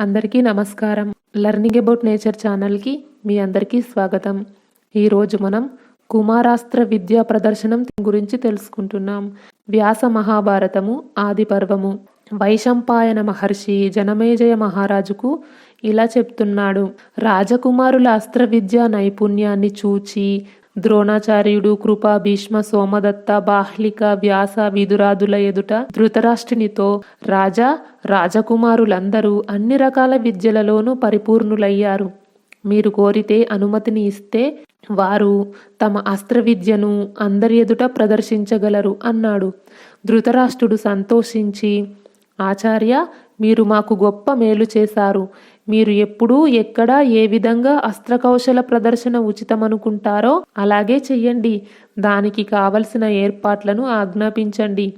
అందరికీ నమస్కారం. Learning about nature ఛానల్కి మీ అందరికీ స్వాగతం. ఈరోజు మనం కుమారాస్త్ర విద్యా ప్రదర్శనం గురించి తెలుసుకుంటున్నాం. వ్యాస మహాభారతము ఆది పర్వము. వైశంపాయన మహర్షి జనమేజయ మహారాజుకు ఇలా చెప్తున్నాడు. రాజకుమారుల అస్త్ర విద్యా నైపుణ్యాన్ని చూచి ద్రోణాచార్యుడు కృప భీష్మ సోమదత్త బాహ్లిక వ్యాస విదురాదుల ఎదుట ధృతరాష్ట్రునితో రాజా రాజకుమారులందరూ అన్ని రకాల విద్యలలోనూ పరిపూర్ణులయ్యారు. మీరు కోరితే అనుమతిని ఇస్తే వారు తమ అస్త్ర విద్యను అందరి ఎదుట ప్రదర్శించగలరు అన్నాడు. ధృతరాష్ట్రుడు సంతోషించి ఆచార్య మీరు మాకు గొప్ప మేలు చేశారు. మీరు ఎప్పుడూ ఎక్కడ ఏ విధంగా అస్త్రకౌశల ప్రదర్శన ఉచితమనుకుంటారో అలాగే చెయ్యండి. దానికి కావలసిన ఏర్పాట్లను ఆజ్ఞాపించండి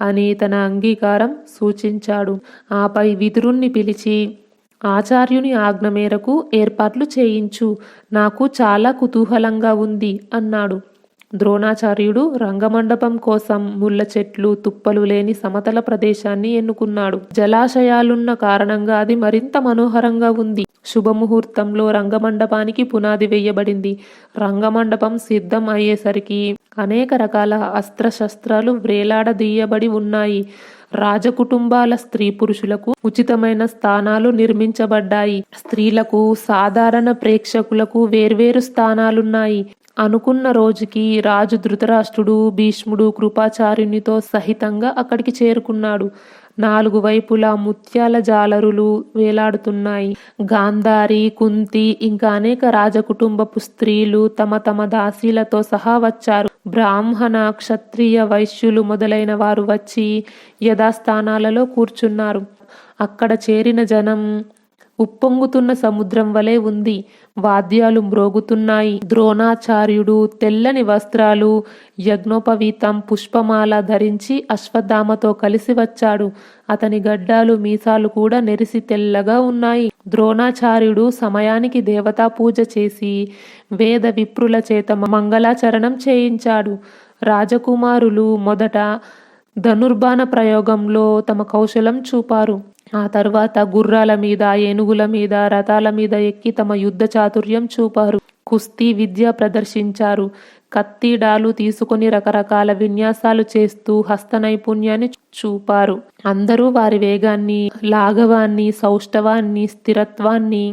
అని తన అంగీకారం సూచించాడు. ఆపై విదురుణ్ణి పిలిచి ఆచార్యుని ఆజ్ఞ మేరకు ఏర్పాట్లు చేయించు. నాకు చాలా కుతూహలంగా ఉంది అన్నాడు. ద్రోణాచార్యుడు రంగమండపం కోసం ముళ్ళ చెట్లు తుప్పలు లేని సమతల ప్రదేశాన్ని ఎన్నుకున్నాడు. జలాశయాలున్న కారణంగా అది మరింత మనోహరంగా ఉంది. శుభముహూర్తంలో రంగమండపానికి పునాది వేయబడింది. రంగమండపం సిద్ధం అయ్యేసరికి అనేక రకాల అస్త్రశస్త్రాలు వ్రేలాడదీయబడి ఉన్నాయి. రాజకుటుంబాల స్త్రీ పురుషులకు ఉచితమైన స్థానాలు నిర్మించబడ్డాయి. స్త్రీలకు సాధారణ ప్రేక్షకులకు వేర్వేరు స్థానాలున్నాయి. అనుకున్న రోజుకి రాజు ధృతరాష్ట్రుడు భీష్ముడు కృపాచార్యునితో సహితంగా అక్కడికి చేరుకున్నాడు. నాలుగు వైపులా ముత్యాల జాలరులు వేలాడుతున్నాయి. గాంధారి కుంతి ఇంకా అనేక రాజకుటుంబపు స్త్రీలు తమ తమ దాసీలతో సహా వచ్చారు. బ్రాహ్మణ క్షత్రియ వైశ్యులు మొదలైన వారు వచ్చి యథాస్థానాలలో కూర్చున్నారు. అక్కడ చేరిన జనం ఉప్పొంగుతున్న సముద్రం వలె ఉంది. వాద్యాలు మ్రోగుతున్నాయి. ద్రోణాచార్యుడు తెల్లని వస్త్రాలు యజ్ఞోపవీతం పుష్పమాల ధరించి అశ్వత్థామతో కలిసి వచ్చాడు. అతని గడ్డాలు మీసాలు కూడా నెరిసి తెల్లగా ఉన్నాయి. ద్రోణాచార్యుడు సమయానికి దేవతా పూజ చేసి వేద విప్రుల చేత మంగళాచరణం చేయించాడు. రాజకుమారులు మొదట ధనుర్బాణ ప్రయోగంలో తమ కౌశలం చూపారు. ఆ తర్వాత గుర్రాల మీద ఏనుగుల మీద రథాల మీద ఎక్కి తమ యుద్ధ చాతుర్యం చూపారు. కుస్తీ విద్య ప్రదర్శించారు. కత్తి డాలు తీసుకొని రకరకాల విన్యాసాలు చేస్తూ హస్త నైపుణ్యాన్ని చూపారు. అందరూ వారి వేగాన్ని లాఘవాన్ని సౌష్ఠవాన్ని స్థిరత్వాన్ని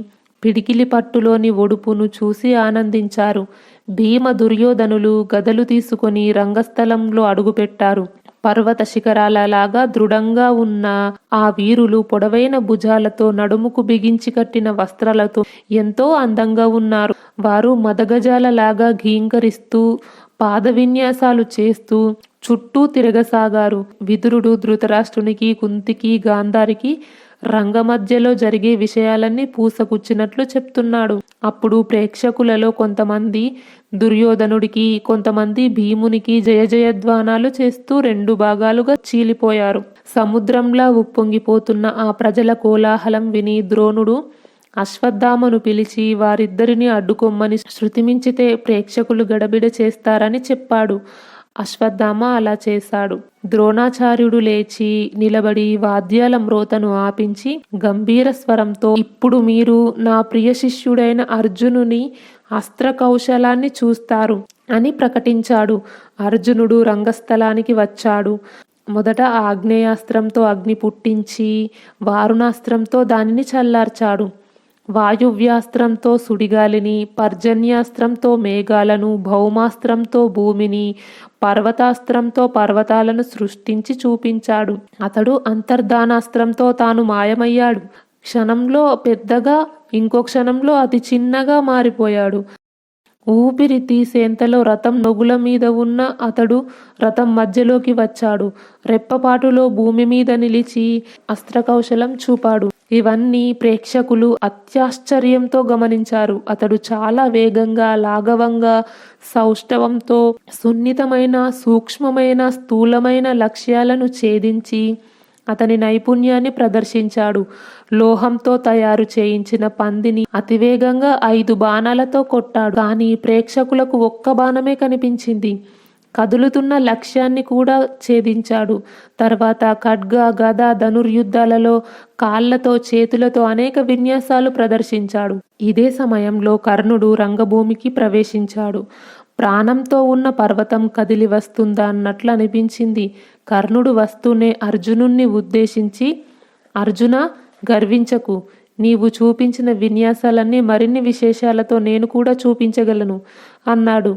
పిడికిలి పట్టులోని ఒడుపును చూసి ఆనందించారు. భీమ దుర్యోధనులు గదలు తీసుకొని రంగస్థలంలో అడుగుపెట్టారు. పర్వత శిఖరాలలాగా దృఢంగా ఉన్న ఆ వీరులు పొడవైన భుజాలతో నడుముకు బిగించి కట్టిన వస్త్రాలతో ఎంతో అందంగా ఉన్నారు. వారు మదగజాలలాగా ఘీంకరిస్తూ పాద విన్యాసాలు చేస్తూ చుట్టూ తిరగసాగారు. విదురుడు ధృతరాష్ట్రునికి కుంతికి గాంధారికి రంగమధ్యలో జరిగే విషయాలన్నీ పూసగుచ్చినట్లు చెప్తున్నాడు. అప్పుడు ప్రేక్షకులలో కొంతమంది దుర్యోధనుడికి కొంతమంది భీమునికి జయ జయధ్వానాలు చేస్తూ రెండు భాగాలుగా చీలిపోయారు. సముద్రంలా ఉప్పొంగిపోతున్న ఆ ప్రజల కోలాహలం విని ద్రోణుడు అశ్వత్థామను పిలిచి వారిద్దరిని అడ్డుకొమ్మని శృతిమించితే ప్రేక్షకులు గడబిడ చేస్తారని చెప్పాడు. అశ్వత్థామ అలా చేశాడు. ద్రోణాచార్యుడు లేచి నిలబడి వాద్యాల మ్రోతను ఆపించి గంభీర స్వరంతో ఇప్పుడు మీరు నా ప్రియ శిష్యుడైన అర్జునుని అస్త్ర కౌశలాన్ని చూస్తారు అని ప్రకటించాడు. అర్జునుడు రంగస్థలానికి వచ్చాడు. మొదట ఆగ్నేయాస్త్రంతో అగ్ని పుట్టించి వారుణాస్త్రంతో దానిని చల్లార్చాడు. వాయువ్యాస్త్రంతో సుడిగాలిని పర్జన్యాస్త్రంతో మేఘాలను భౌమాస్త్రంతో భూమిని పర్వతాస్త్రంతో పర్వతాలను సృష్టించి చూపించాడు. అతడు అంతర్ధానాస్త్రంతో తాను మాయమయ్యాడు. క్షణంలో పెద్దగా ఇంకో క్షణంలో అతి చిన్నగా మారిపోయాడు. ఊపిరి తీసేంతలో రథం నొగుల మీద ఉన్న అతడు రథం మధ్యలోకి వచ్చాడు. రెప్పపాటులో భూమి మీద నిలిచి అస్త్రకౌశలం చూపాడు. ఇవన్నీ ప్రేక్షకులు అత్యాశ్చర్యంతో గమనించారు. అతడు చాలా వేగంగా లాఘవంగా సౌష్ఠవంతో సున్నితమైన సూక్ష్మమైన స్థూలమైన లక్ష్యాలను ఛేదించి అతని నైపుణ్యాన్ని ప్రదర్శించాడు. లోహంతో తయారు చేయించిన పందిని అతివేగంగా ఐదు బాణాలతో కొట్టాడు. కానీ ప్రేక్షకులకు ఒక్క బాణమే కనిపించింది. కదులుతున్న లక్ష్యాన్ని కూడా ఛేదించాడు. తర్వాత ఖడ్గ గద ధనుర్యుద్ధాలలో కాళ్ళతో చేతులతో అనేక విన్యాసాలు ప్రదర్శించాడు. ఇదే సమయంలో కర్ణుడు రంగభూమికి ప్రవేశించాడు. ప్రాణంతో ఉన్న పర్వతం కదిలి వస్తుందా అన్నట్లు అనిపించింది. కర్ణుడు వస్తూనే అర్జునుణ్ణి ఉద్దేశించి అర్జున గర్వించకు. నీవు చూపించిన విన్యాసాలన్నీ మరిన్ని విశేషాలతో నేను కూడా చూపించగలను అన్నాడు.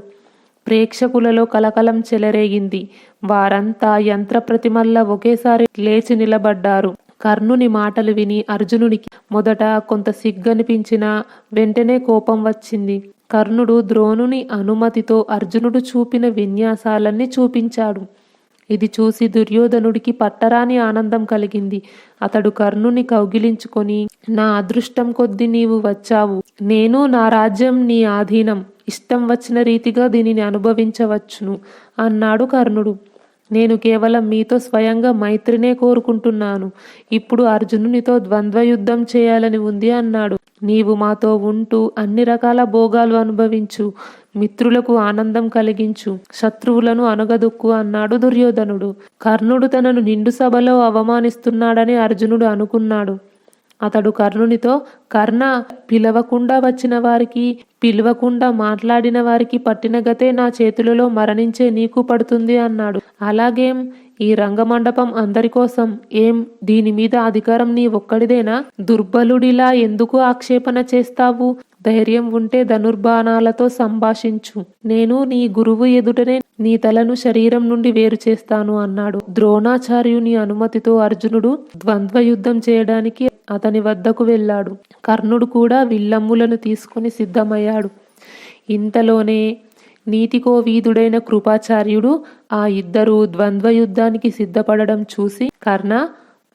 ప్రేక్షకులలో కలకలం చెలరేగింది. వారంతా యంత్ర ప్రతిమల్లా ఒకేసారి లేచి నిలబడ్డారు. కర్ణుని మాటలు విని అర్జునుడికి మొదట కొంత సిగ్గనిపించినా వెంటనే కోపం వచ్చింది. కర్ణుడు ద్రోణుని అనుమతితో అర్జునుడు చూపిన విన్యాసాలన్నీ చూపించాడు. ఇది చూసి దుర్యోధనుడికి పట్టరాని ఆనందం కలిగింది. అతడు కర్ణుని కౌగిలించుకొని నా అదృష్టం కొద్ది నీవు వచ్చావు. నేను నా రాజ్యం నీ ఆధీనం. ఇష్టం వచ్చిన రీతిగా దీనిని అనుభవించవచ్చును అన్నాడు కర్ణుడు. నేను కేవలం మీతో స్వయంగా మైత్రినే కోరుకుంటున్నాను. ఇప్పుడు అర్జునునితో ద్వంద్వ యుద్ధం చేయాలని ఉంది అన్నాడు. నీవు మాతో ఉంటూ అన్ని రకాల భోగాలు అనుభవించు మిత్రులకు ఆనందం కలిగించు శత్రువులను అనగదొక్కు అన్నాడు దుర్యోధనుడు. కర్ణుడు తనను నిండు సభలో అవమానిస్తున్నాడని అర్జునుడు అనుకున్నాడు. అతడు కర్ణునితో కర్ణ పిలవకుండా వచ్చిన వారికి పిలవకుండా మాట్లాడిన వారికి పట్టిన గతే నా చేతులలో మరణించే నీకు పడుతుంది అన్నాడు. అలాగేం? ఈ రంగమండపం అందరి కోసం ఏం దీని మీద అధికారం నీ ఒక్కడిదేనా? దుర్బలుడిలా ఎందుకు ఆక్షేపణ చేస్తావు? ధైర్యం ఉంటే ధనుర్బాణాలతో సంభాషించు. నేను నీ గురువు ఎదుటనే నీ తలను శరీరం నుండి వేరు చేస్తాను అన్నాడు. ద్రోణాచార్యుని అనుమతితో అర్జునుడు ద్వంద్వ యుద్ధం చేయడానికి అతని వద్దకు వెళ్ళాడు. కర్ణుడు కూడా విల్లమ్ములను తీసుకుని సిద్ధమయ్యాడు. ఇంతలోనే నీతికోవీధుడైన కృపాచార్యుడు ఆ ఇద్దరు ద్వంద్వ యుద్ధానికి సిద్ధపడడం చూసి కర్ణ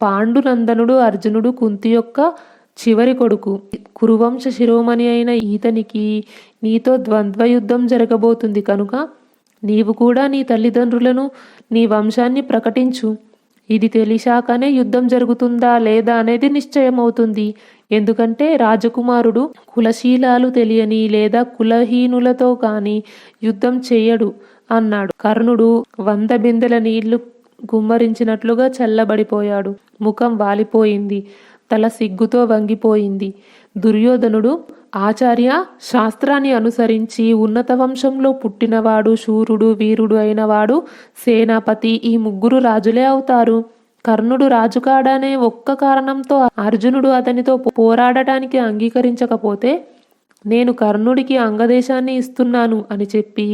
పాండునందనుడు అర్జునుడు కుంతి యొక్క చివరి కొడుకు కురువంశ శిరోమణి అయిన ఈతనికి నీతో ద్వంద్వ యుద్ధం జరగబోతుంది కనుక నీవు కూడా నీ తల్లిదండ్రులను నీ వంశాన్ని ప్రకటించు. ఇది తెలిసాకనే యుద్ధం జరుగుతుందా లేదా అనేది నిశ్చయమవుతుంది. ఎందుకంటే రాజకుమారుడు కులశీలాలు తెలియని లేదా కులహీనులతో కానీ యుద్ధం చేయడు అన్నాడు. కర్ణుడు వంద బిందెల నీళ్ళు గుమ్మరించినట్లుగా చల్లబడిపోయాడు. ముఖం వాలిపోయింది. తల సిగ్గుతో వంగిపోయింది. దుర్యోధనుడు ఆచార్య శాస్త్రాన్ని అనుసరించి ఉన్నత వంశంలో పుట్టినవాడు శూరుడు వీరుడు అయినవాడు సేనాపతి ఈ ముగ్గురు రాజులే అవుతారు. కర్ణుడు రాజు కాడనే ఒక్క కారణంతో అర్జునుడు అతనితో పోరాడటానికి అంగీకరించకపోతే నేను కర్ణుడికి అంగదేశాన్ని ఇస్తున్నాను అని చెప్పి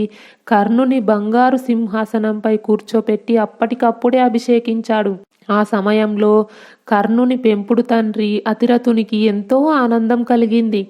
కర్ణుని బంగారు సింహాసనంపై కూర్చోపెట్టి అప్పటికప్పుడే అభిషేకించాడు. ఆ సమయంలో కర్ణుని పెంపుడు తండ్రి అతిరథునికి ఎంతో ఆనందం కలిగింది.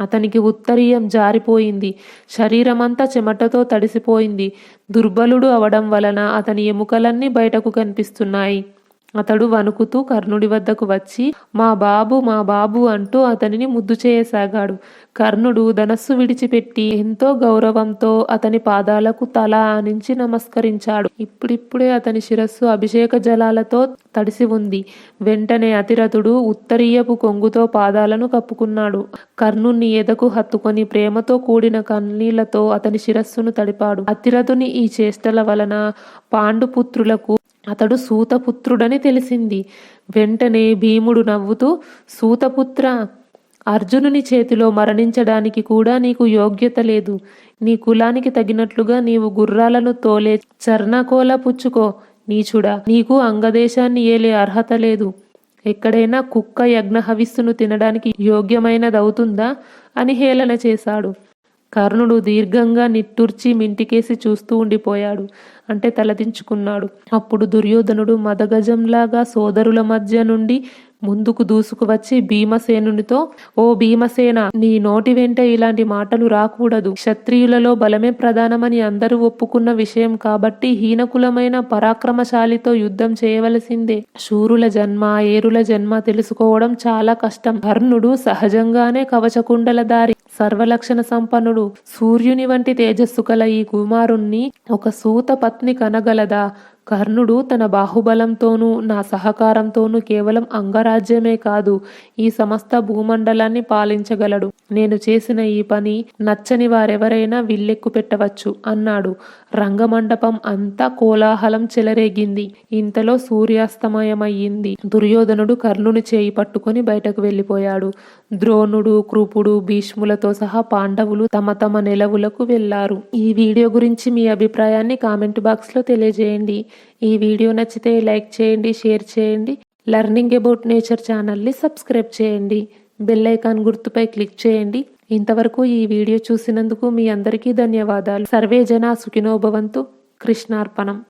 అతనికి ఉత్తరీయం జారిపోయింది. శరీరమంతా చెమటతో తడిసిపోయింది. దుర్బలుడు అవడం వలన అతని ఎముకలన్నీ బయటకు కనిపిస్తున్నాయి. అతడు వణుకుతూ కర్ణుడి వద్దకు వచ్చి మా బాబు మా బాబు అంటూ అతనిని ముద్దు చేయసాగాడు. కర్ణుడు ధనస్సు విడిచిపెట్టి ఎంతో గౌరవంతో అతని పాదాలకు తల ఆనించి నమస్కరించాడు. ఇప్పుడిప్పుడే అతని శిరస్సు అభిషేక జలాలతో తడిసి ఉంది. వెంటనే అతిరథుడు ఉత్తరీయపు కొంగుతో పాదాలను కప్పుకున్నాడు. కర్ణుణ్ణి ఎదకు హత్తుకొని ప్రేమతో కూడిన కన్నీళ్ళతో అతని శిరస్సును తడిపాడు. అతిరథుని ఈ చేష్టల వలన పాండుపుత్రులకు అతడు సూతపుత్రుడని తెలిసింది. వెంటనే భీముడు నవ్వుతూ సూతపుత్ర అర్జునుని చేతిలో మరణించడానికి కూడా నీకు యోగ్యత లేదు. నీ కులానికి తగినట్లుగా నీవు గుర్రాలను తోలే చర్ణకోల పుచ్చుకో. నీచుడా నీకు అంగదేశాన్ని ఏలే అర్హత లేదు. ఎక్కడైనా కుక్క యజ్ఞ హవిస్సును తినడానికి యోగ్యమైనదవుతుందా? అని హేళన చేశాడు. కర్ణుడు దీర్ఘంగా నిట్టూర్చి మింటికేసి చూస్తూ ఉండిపోయాడు. అంటే తలదించుకున్నాడు. అప్పుడు దుర్యోధనుడు మదగజంలాగా సోదరుల మధ్య నుండి ముందుకు దూసుకువచ్చి భీమసేనునితో ఓ భీమసేన నీ నోటి వెంట ఇలాంటి మాటలు రాకూడదు. క్షత్రియులలో బలమే ప్రధానమని అందరూ ఒప్పుకున్న విషయం కాబట్టి హీనకులమైన పరాక్రమశాలితో యుద్ధం చేయవలసిందే. శూరుల జన్మ ఏరుల జన్మ తెలుసుకోవడం చాలా కష్టం. కర్ణుడు సహజంగానే కవచకుండల దారి సర్వలక్షణ సంపన్నుడు సూర్యుని వంటి తేజస్సు కల ఈ కుమారుణ్ణి ఒక సూత పత్ని కనగలదా? కర్ణుడు తన బాహుబలంతోనూ నా సహకారంతోనూ కేవలం అంగరాజ్యమే కాదు ఈ సమస్త భూమండలాన్ని పాలించగలడు. నేను చేసిన ఈ పని నచ్చని వారెవరైనా విల్లెక్కు పెట్టవచ్చు అన్నాడు. రంగమండపం అంతా కోలాహలం చెలరేగింది. ఇంతలో సూర్యాస్తమయమయ్యింది. దుర్యోధనుడు కర్ణుని చేయి పట్టుకొని బయటకు వెళ్ళిపోయాడు. ద్రోణుడు కృపుడు భీష్ములతో సహా పాండవులు తమ తమ నెలవులకు వెళ్ళారు. ఈ వీడియో గురించి మీ అభిప్రాయాన్ని కామెంట్ బాక్స్లో తెలియజేయండి. ఈ వీడియో నచ్చితే లైక్ చేయండి షేర్ చేయండి. లర్నింగ్ అబౌట్ నేచర్ ఛానల్ని సబ్స్క్రైబ్ చేయండి. బెల్ ఐకాన్ గుర్తుపై క్లిక్ చేయండి. ఇంతవరకు ఈ వీడియో చూసినందుకు మీ అందరికీ ధన్యవాదాలు. సర్వే జన సుఖినోభవంతు కృష్ణార్పణం.